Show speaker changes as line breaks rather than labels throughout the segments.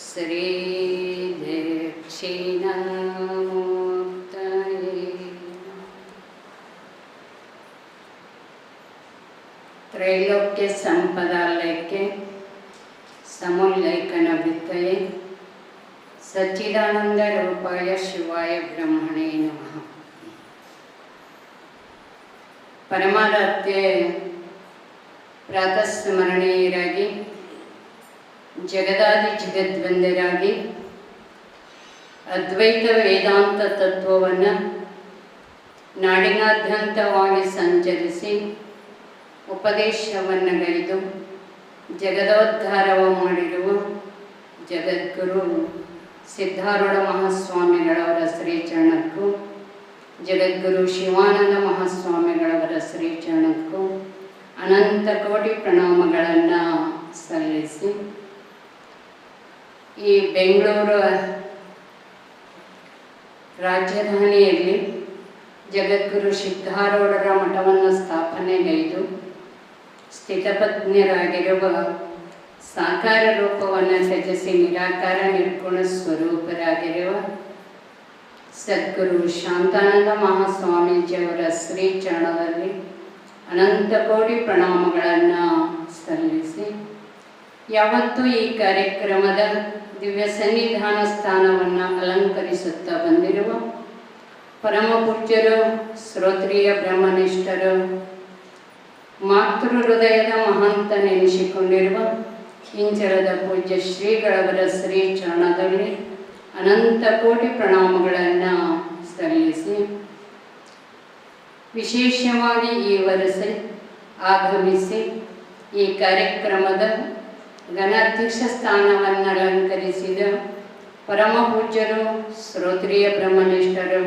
ಶ್ರೀ ದಕ್ಷಿಣಾಮೂರ್ತಯೇ ತ್ರೈಲೋಕ್ಯ ಸಂಪದಾಲಯಕ್ಕೆ ಸಮುಲ್ಲೈಕನ ವಿತ್ತಯೇ ಸಚ್ಚಿದಾನಂದ ರೂಪಾಯ ಶಿವಾಯ ಬ್ರಹ್ಮಣೇ ನಮಃ ಪರಮಾರಾಧ್ಯ ಪ್ರಾತಸ್ಮರಣೀಯರಾಗಿ, ಜಗದಾದಿ ಜಗದ್ವಂದರಾಗಿ, ಅದ್ವೈತ ವೇದಾಂತ ತತ್ವವನ್ನು ನಾಡಿನಾದ್ಯಂತವಾಗಿ ಸಂಚರಿಸಿ ಉಪದೇಶವನ್ನು ಗೈದು ಜಗದೋದ್ಧಾರವ ಮಾಡಿರುವ ಜಗದ್ಗುರು ಸಿದ್ಧಾರೂಢ ಮಹಾಸ್ವಾಮಿಗಳವರ ಶ್ರೀಚರಣಕ್ಕೂ ಜಗದ್ಗುರು ಶಿವಾನಂದ ಮಹಾಸ್ವಾಮಿಗಳವರ ಶ್ರೀಚರಣಕ್ಕೂ ಅನಂತ ಕೋಟಿ ಪ್ರಣಾಮಗಳನ್ನು ಸಲ್ಲಿಸಿ ಈ ಬೆಂಗಳೂರು ರಾಜಧಾನಿಯಲ್ಲಿ ಜಗದ್ಗುರು ಸಿದ್ಧಾರೂಢರ ಮಠವನ್ನು ಸ್ಥಾಪನೆಗೈದು ಸ್ಥಿತಪತ್ನಿಯರಾಗಿರುವ ಸಾಕಾರ ರೂಪವನ್ನು ತ್ಯಜಿಸಿ ನಿರಾಕಾರ ನಿರ್ಗುಣ ಸ್ವರೂಪರಾಗಿರುವ ಸದ್ಗುರು ಶಾಂತಾನಂದ ಮಹಾಸ್ವಾಮೀಜಿಯವರ ಶ್ರೀ ಚರಣದಲ್ಲಿ ಅನಂತ ಕೋಟಿ ಪ್ರಣಾಮಗಳನ್ನು ಸಲ್ಲಿಸಿ, ಯಾವತ್ತೂ ಈ ಕಾರ್ಯಕ್ರಮದ ದಿವ್ಯ ಸನ್ನಿಧಾನ ಸ್ಥಾನವನ್ನು ಅಲಂಕರಿಸುತ್ತಾ ಬಂದಿರುವ ಪರಮ ಪೂಜ್ಯರು, ಶ್ರೋತ್ರಿಯ ಬ್ರಹ್ಮನಿಷ್ಠರು ಮಾತೃ ಹೃದಯದ ಮಹಂತ ನೆನೆಸಿಕೊಂಡಿರುವ ಇಂಚರದ ಪೂಜ್ಯ ಶ್ರೀಗಳವರ ಶ್ರೀ ಚರಣದಲ್ಲಿ ಅನಂತ ಕೋಟಿ ಪ್ರಣಾಮಗಳನ್ನು ಸಲ್ಲಿಸಿ ವಿಶೇಷವಾಗಿ ಈ ವರ್ಷ ಆಗಮಿಸಿ ಈ ಕಾರ್ಯಕ್ರಮದ ಘನಾಧ್ಯಕ್ಷ ಸ್ಥಾನವನ್ನು ಅಲಂಕರಿಸಿದ ಪರಮ ಪೂಜ್ಯರು ಶ್ರೋತ್ರಿಯ ಬ್ರಹ್ಮನಿಷ್ಠರು,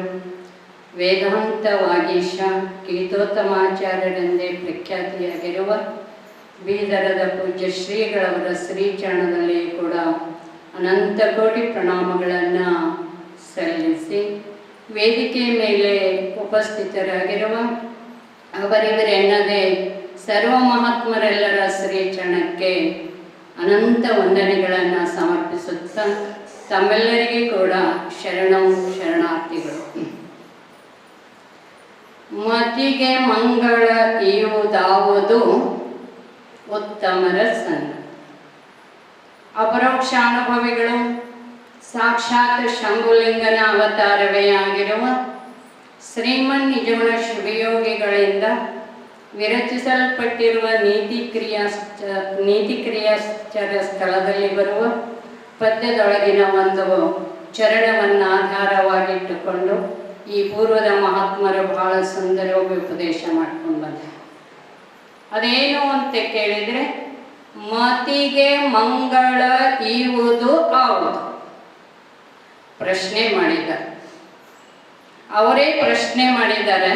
ವೇದಾಂತ ವಾಗೀಶ ಗೀತೋತ್ತಮಾಚಾರ್ಯರೆಂದೇ ಪ್ರಖ್ಯಾತಿಯಾಗಿರುವ ಬೀದರದ ಪೂಜ್ಯ ಶ್ರೀಗಳವರ ಶ್ರೀಚರಣದಲ್ಲಿ ಕೂಡ ಅನಂತ ಕೋಟಿ ಪ್ರಣಾಮಗಳನ್ನು ಸಲ್ಲಿಸಿ ವೇದಿಕೆ ಮೇಲೆ ಉಪಸ್ಥಿತರಾಗಿರುವ ಅವರಿವರೆನ್ನದೇ ಸರ್ವ ಮಹಾತ್ಮರೆಲ್ಲರ ಶ್ರೀಚರಣಕ್ಕೆ ಅನಂತ ವಂದನೆಗಳನ್ನು ಸಮರ್ಪಿಸುತ್ತಾ ತಮ್ಮೆಲ್ಲರಿಗೆ ಕೂಡ ಶರಣವು ಶರಣಾರ್ಥಿಗಳು. ಮತಿಗೆ ಮಂಗಳ ಇಯುವುದಾವುದು ಉತ್ತಮರ ಸಂಘ ಅಪರೋಕ್ಷಾನುಭವಿಗಳು ಸಾಕ್ಷಾತ್ ಶಂಭುಲಿಂಗನ ಅವತಾರವೇ ಆಗಿರುವ ಶ್ರೀಮನ್ ನಿಜಗುಣ ಶಿವಯೋಗಿಗಳಿಂದ ವಿರಚಿಸಲ್ಪಟ್ಟಿರುವ ನೀತಿ ಕ್ರಿಯಾ ನೀತಿ ಕ್ರಿಯಾಚರ ಸ್ಥಳದಲ್ಲಿ ಬರುವ ಪದ್ಯದೊಳಗಿನ ಒಂದು ಚರಣವನ್ನು ಆಧಾರವಾಗಿಟ್ಟುಕೊಂಡು ಈ ಪೂರ್ವದ ಮಹಾತ್ಮರು ಬಹಳ ಸುಂದರವಾಗಿ ಉಪದೇಶ ಮಾಡ್ಕೊಂಡು ಬಂದ ಅದೇನು ಅಂತ ಕೇಳಿದರೆ ಮತಿಗೆ ಮಂಗಳ ಇವುದು ಹೌದು ಪ್ರಶ್ನೆ ಮಾಡಿದ. ಅವರೇ ಪ್ರಶ್ನೆ ಮಾಡಿದ್ದಾರೆ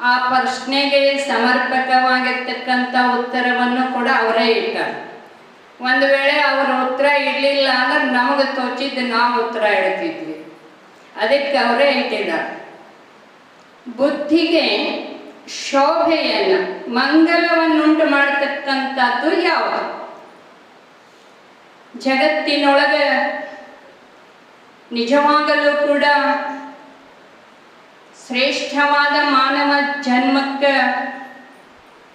ಆ ಪ್ರಶ್ನೆಗೆ ಸಮರ್ಪಕವಾಗಿರ್ತಕ್ಕಂಥ ಉತ್ತರವನ್ನು ಕೂಡ ಅವರೇ ಇಟ್ಟಾರೆ. ಒಂದು ವೇಳೆ ಅವರ ಉತ್ತರ ಇಡಲಿಲ್ಲ ಅಂದ್ರೆ ನಮಗೆ ತೋಚಿದ್ದು ನಾವು ಉತ್ತರ ಇಡ್ತಿದ್ವಿ ಅದಕ್ಕೆ ಅವರೇ ಇಟ್ಟಿದ್ದಾರೆ ಬುದ್ಧಿಗೆ ಶೋಭೆಯನ್ನು ಮಂಗಲವನ್ನುಂಟು ಮಾಡತಕ್ಕಂಥದ್ದು ಯಾವುದು? ಜಗತ್ತಿನೊಳಗೆ ನಿಜವಾಗಲೂ ಕೂಡ ಶ್ರೇಷ್ಠವಾದ ಮಾನವ ಜನ್ಮಕ್ಕೆ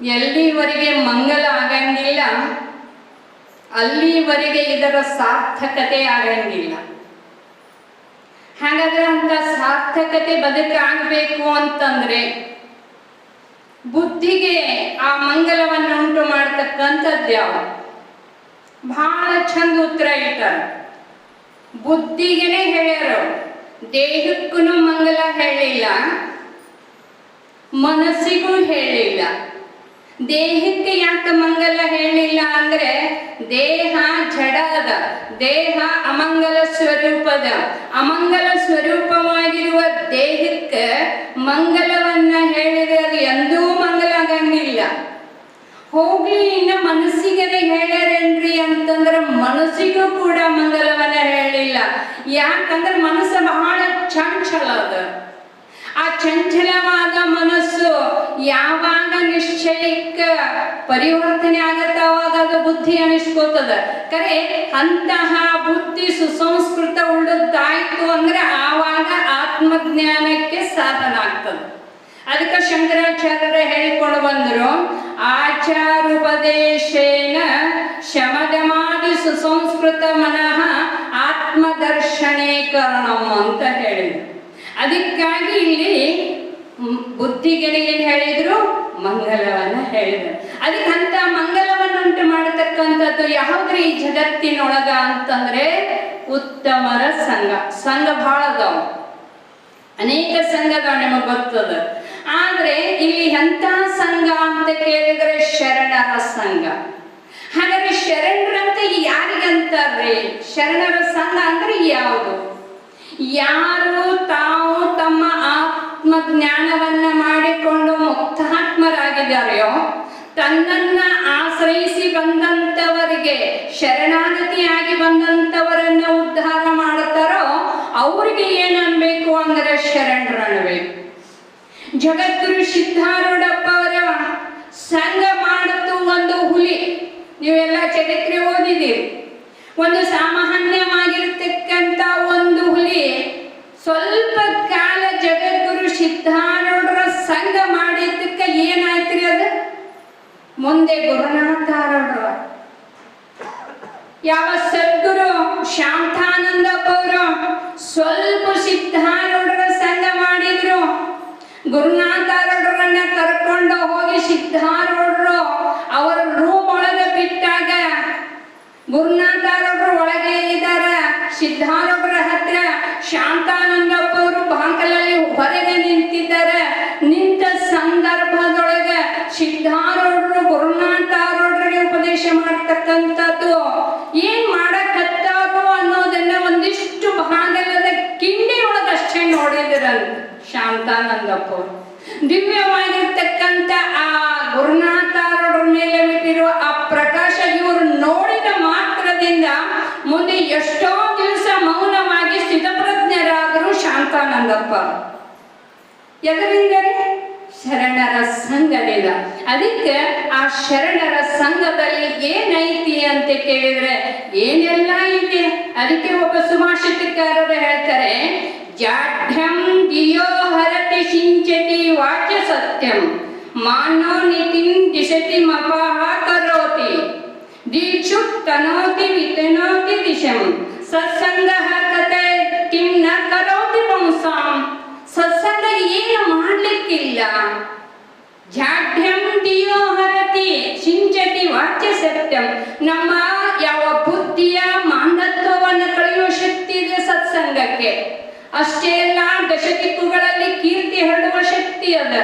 ಎಲ್ಲಿವರೆಗೆ ಮಂಗಲ ಆಗಂಗಿಲ್ಲ, ಅಲ್ಲಿವರೆಗೆ ಇದರ ಸಾರ್ಥಕತೆ ಆಗಂಗಿಲ್ಲ. ಹಾಗಾದ್ರೆ ಅಂತ ಸಾರ್ಥಕತೆ ಬದುಕಾಗಬೇಕು ಅಂತಂದ್ರೆ ಬುದ್ಧಿಗೆ ಆ ಮಂಗಲವನ್ನು ಉಂಟು ಮಾಡತಕ್ಕಂಥದ್ದು ಯಾವ ಬಹಳ ಚಂದ ಉತ್ತರ ಇಟ್ಟಾರ ಬುದ್ಧಿಗೆನೆ ಹೇಳ್ಯಾರ. ದೇಹಕ್ಕೂ ಮಂಗಲ ಹೇಳಿಲ್ಲ ಮನಸ್ಸಿಗೂ ಹೇಳಿಲ್ಲ ದೇಹಕ್ಕೆ ಯಾಕೆ ಮಂಗಲ ಹೇಳಿಲ್ಲ ಅಂದ್ರೆ ದೇಹ ಜಡ ಅದ. ದೇಹ ಅಮಂಗಲ ಸ್ವರೂಪದ. ಅಮಂಗಲ ಸ್ವರೂಪವಾಗಿರುವ ದೇಹಕ್ಕೆ ಮಂಗಲವನ್ನ ಹೇಳಿದ್ರೆ ಅದು ಎಂದೂ ಮಂಗಲ ಆಗಂಗಿಲ್ಲ ಹೋಗ್ಲಿ ಇನ್ನ ಮನಸ್ಸಿಗೆ ಹೇಳ್ಯಾರೇನ್ರಿ ಅಂತಂದ್ರೆ ಮನಸ್ಸಿಗೂ ಕೂಡ ಮಂಗಲವನ್ನ ಹೇಳಿಲ್ಲ ಯಾಕಂದ್ರೆ ಮನಸ್ಸು ಬಹಳ ಚಂಚಲ ಅದ ಆ ಚಂಚಲವಾದ ಮನಸ್ಸು, ಯಾವಾಗ ನಿಶ್ಚಯಕ್ಕ ಪರಿವರ್ತನೆ ಆಗತ್ತ ಅವಾಗ ಅದು ಬುದ್ಧಿ ಅನಿಸ್ಕೋತದ. ಕರೆ, ಅಂತಹ ಬುದ್ಧಿ ಸುಸಂಸ್ಕೃತ ಉಳ್ಳದ್ದಾಯ್ತು ಅಂದ್ರೆ ಆವಾಗ ಆತ್ಮಜ್ಞಾನಕ್ಕೆ ಸಾಧನ ಆಗ್ತದೆ. ಅದಕ್ಕೆ ಶಂಕರಾಚಾರ್ಯರು ಹೇಳಿಕೊಂಡು ಬಂದರು, ಆಚಾರುಪದೇಶೇನ ಶಮದಮಾದಿ ಸುಸಂಸ್ಕೃತ ಮನಃ ಆತ್ಮದರ್ಶನೇ ಅಂತ ಹೇಳಿದ್ರು. ಅದಕ್ಕಾಗಿ ಇಲ್ಲಿ ಮ್- ಬುದ್ಧಿಗೆ ಏನ್ ಹೇಳಿದ್ರು? ಮಂಗಲವನ್ನ ಹೇಳಿದ್ರು. ಅದಕ್ಕೆ ಅಂತ ಮಂಗಲವನ್ನುಂಟು ಮಾಡತಕ್ಕಂಥದ್ದು ಯಾವುದ್ರಿ ಈ ಜಗತ್ತಿನೊಳಗ ಅಂತಂದ್ರೆ ಉತ್ತಮರ ಸಂಘ. ಸಂಘ ಬಹಳ ಅದಾವ. ಅನೇಕ ಸಂಘಗಳು ನಿಮಗೆ ಗೊತ್ತದ. ಆದ್ರೆ ಇಲ್ಲಿ ಎಂತ ಸಂಘ ಅಂತ ಕೇಳಿದ್ರೆ ಶರಣರ ಸಂಘ. ಹಾಗಾದ್ರೆ ಶರಣರಂತ ಯಾರಿಗಂತಾರ್ರಿ ಶರಣರ ಸಂಘ ಅಂದ್ರೆ ಯಾವುದು? ಯಾರು ಆತ್ಮ ಜ್ಞಾನವನ್ನ ಮಾಡಿಕೊಂಡು ಮುಕ್ತಾತ್ಮರಾಗಿದ್ದಾರೆಯೋ, ತನ್ನನ್ನ ಆಶ್ರಯಿಸಿ ಬಂದಂತವರಿಗೆ, ಶರಣಾಗತಿಯಾಗಿ ಬಂದಂತವರನ್ನ ಉದ್ಧಾರ ಮಾಡುತ್ತಾರೋ ಅವ್ರಿಗೆ ಏನನ್ಬೇಕು ಅಂದ್ರೆ ಶರಣರು ಅನ್ಬೇಕು ಜಗದ್ಗುರು ಸಿದ್ಧಾರೂಢಪ್ಪ ಅವರ ಸಂಘ ಮಾಡುತ್ತು ಒಂದು ಹುಲಿ. ನೀವೆಲ್ಲ ಚರಿತ್ರೆ ಓದಿದ್ದೀರಿ. ಒಂದು ಸಾಮಾನ್ಯವಾಗಿರ್ತಕ್ಕಂಥ ಒಂದು ಹುಲಿ ಸ್ವಲ್ಪ ಕಾಲ ಜಗದ್ಗುರು ಸಿದ್ಧಾರೂಢರ ಸಂಘ ಮಾಡಿದ್ದಕ್ಕೆ ಏನಾಯ್ತ್ರಿ ಅದು ಮುಂದೆ ಗುರುನಾಥಾರೂಢರ ಯಾವ ಸದ್ಗುರು ಶಾಂತಾನಂದಪ್ಪ ಅವರು ಸ್ವಲ್ಪ ಸಿದ್ಧಾರೂಢರ ಸಂಘ ಮಾಡಿದ್ರು. ಗುರುನಾಥಾರೂಢರನ್ನ ಕರ್ಕೊಂಡು ಹೋಗಿ ಸಿದ್ಧಾರೂಢರು ಅವರ ರೂಮ್ ಒಳಗೆ ಬಿಟ್ಟಾಗ ಗುರುನಾಥಾರೂಢರು ಒಳಗೆ ಇದ್ದಾರೆ. ಸಿದ್ಧಾರೂಢರ ಹತ್ರ ಶಾಂತಾನಂದಪ್ಪ ಅವರು ದಿವ್ಯವಾಗಿರ್ತಕ್ಕಂಥ ಆ ಗುರುನಾಥರ ಮೇಲೆ ಬಿಟ್ಟಿರುವ ಆ ಪ್ರಕಾಶ ಇವರು ನೋಡಿದ ಮಾತ್ರದಿಂದ ಮುಂದೆ ಎಷ್ಟೋ ದಿವಸ ಮೌನವಾಗಿ ಸ್ಥಿತಪ್ರಜ್ಞರಾದರು ಶಾಂತಾನಂದಪ್ಪ. ಎದರಿಂದರೆ ಶರಣರ ಸಂಘದಿಂದ ಅದಕ್ಕೆ ಆ ಶರಣರ ಸಂಘದಲ್ಲಿ ಏನೈತಿ ಅಂತ ಕೇಳಿದ್ರೆ, ಏನೆಲ್ಲ ಇದೆ? ಅದಕ್ಕೆ ಒಬ್ಬ ಸುಭಾಷಿತಕಾರರು ಹೇಳ್ತಾರೆ ದಿಯೋ ಹರತಿ ಸಿಂಚತಿ ವಾಚ ಸತ್ಯಂ ಮಾನೋ ನಿತಿಂ ದಿಶತಿ ಮಪಃ ಕರೋತಿ ದೀಕ್ಷು ತನೋತಿ ವಿತನೋತಿ ದಿಶಂ ಸತ್ಸಂಗ ಕತೆ ಕಿಂ ನ ಕರೋತಿ ಪುಂಸಾಂ ಸತ್ಸಂಗ ಏನು ಮಾಡಲಿಕ್ಕಿಲ್ಲ ಜಾಢ್ಯಂ ದಿಯೋ ಹರತಿ ಸಿಂಚತಿ ವಾಚ್ಯ ಸತ್ಯಂ ನಮ್ಮ ಯಾವ ಬುದ್ಧಿಯ ಮಾಂಧತ್ವವನ್ನು ಕಳೆಯುವ ಶಕ್ತಿ ಇದೆ ಸತ್ಸಂಗಕ್ಕೆ ಅಷ್ಟೇ ಅಲ್ಲ, ದಶದಿಕ್ಕುಗಳಲ್ಲಿ ಕೀರ್ತಿ ಹರಡುವ ಶಕ್ತಿ ಅದ.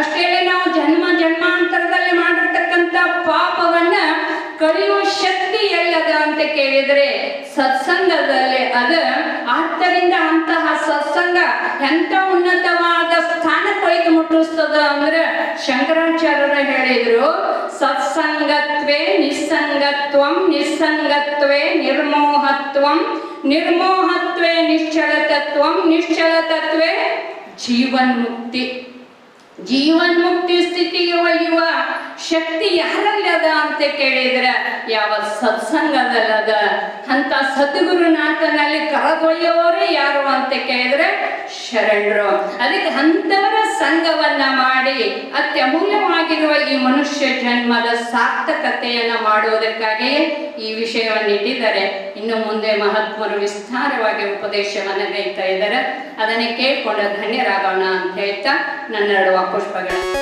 ಅಷ್ಟೇ ಅಲ್ಲ, ನಾವು ಜನ್ಮ ಜನ್ಮಾಂತರದಲ್ಲಿ ಮಾಡಿರ್ತಕ್ಕಂಥ ಪಾಪವನ್ನ ಕಳೆಯುವ ಶಕ್ತಿ ಎಲ್ಲದ ಅಂತ ಕೇಳಿದರೆ ಸತ್ಸಂಗದಲ್ಲಿ ಅದ. ಆದ್ದರಿಂದ ಅಂತಹ ಸತ್ಸಂಗ ಎಂತ ಉನ್ನತವಾದ ಸ್ಥಾನ ಕೊಯ್ದು ಮುಟ್ಟಿಸ್ತದ ಅಂದ್ರೆ ಶಂಕರಾಚಾರ್ಯರು ಹೇಳಿದ್ರು, ಸತ್ಸಂಗತ್ವೇ ನಿಸ್ಸಂಗತ್ವಂ, ನಿಸ್ಸಂಗತ್ವೇ ನಿರ್ಮೋಹತ್ವಂ નિર્મોહત્વે નિશ્ચળ તત્વમ નિશ્ચળ તત્વે જીવન મુક્તિ જીવન મુક્તિ સ્થિતિ એવો યુવા ಶಕ್ತಿ ಯಾರಲ್ಲದ ಅಂತ ಕೇಳಿದ್ರೆ? ಯಾವ ಸತ್ಸಂಗದಲ್ಲದ? ಅಂತ ಸದ್ಗುರುನಾಥನಲ್ಲಿ ಕರೆದೊಯ್ಯೋರು ಯಾರು ಅಂತ ಕೇಳಿದ್ರೆ ಶರಣರು. ಅದಕ್ಕೆ ಅಂಥವರ ಸಂಘವನ್ನ ಮಾಡಿ ಅತ್ಯಮೂಲ್ಯವಾಗಿರುವ ಈ ಮನುಷ್ಯ ಜನ್ಮದ ಸಾರ್ಥಕತೆಯನ್ನ ಮಾಡುವುದಕ್ಕಾಗಿ ಈ ವಿಷಯವನ್ನು ಇಟ್ಟಿದ್ದಾರೆ. ಇನ್ನು ಮುಂದೆ ಮಹಾತ್ಮರು ವಿಸ್ತಾರವಾಗಿ ಉಪದೇಶವನ್ನು ನೀಡ್ತಾ ಇದ್ದಾರೆ. ಅದನ್ನೇ ಕೇಳಿಕೊಂಡು ಧನ್ಯರಾಗೋಣ ಅಂತ ಹೇಳ್ತಾ ನನ್ನೆರಡು ಪುಷ್ಪಗಳು